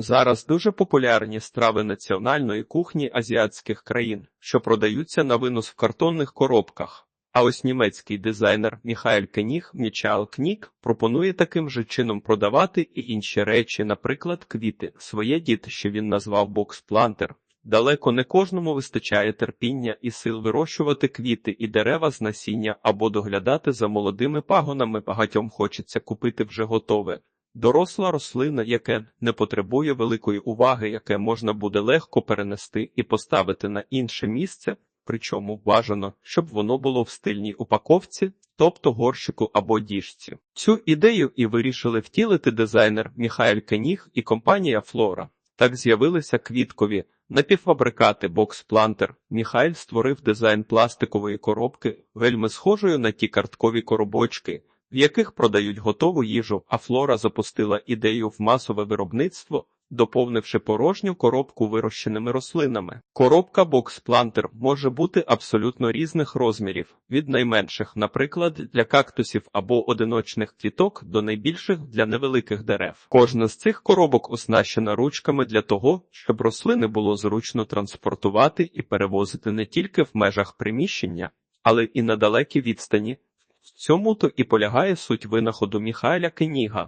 Зараз дуже популярні страви національної кухні азіатських країн, що продаються на винос в картонних коробках. А ось німецький дизайнер Міхаель Кеніг Мічаал Кнік пропонує таким же чином продавати і інші речі, наприклад, квіти. Своє дітище він назвав бокс-плантер. Далеко не кожному вистачає терпіння і сил вирощувати квіти і дерева з насіння або доглядати за молодими пагонами. Багатьом хочеться купити вже готове. Доросла рослина, яке не потребує великої уваги, яке можна буде легко перенести і поставити на інше місце, причому бажано, щоб воно було в стильній упаковці, тобто горщику або діжці. Цю ідею і вирішили втілити дизайнер Міхаель Кеніг і компанія Флора. Так з'явилися квіткові напівфабрикати бокс-плантер. Міхаель створив дизайн пластикової коробки, вельми схожою на ті карткові коробочки, в яких продають готову їжу, а Флора запустила ідею в масове виробництво, доповнивши порожню коробку вирощеними рослинами. Коробка бокс-плантер може бути абсолютно різних розмірів, від найменших, наприклад, для кактусів або одиночних квіток, до найбільших для невеликих дерев. Кожна з цих коробок оснащена ручками для того, щоб рослини було зручно транспортувати і перевозити не тільки в межах приміщення, але і на далекі відстані. В цьому то і полягає суть винаходу Міхайля Кеніга.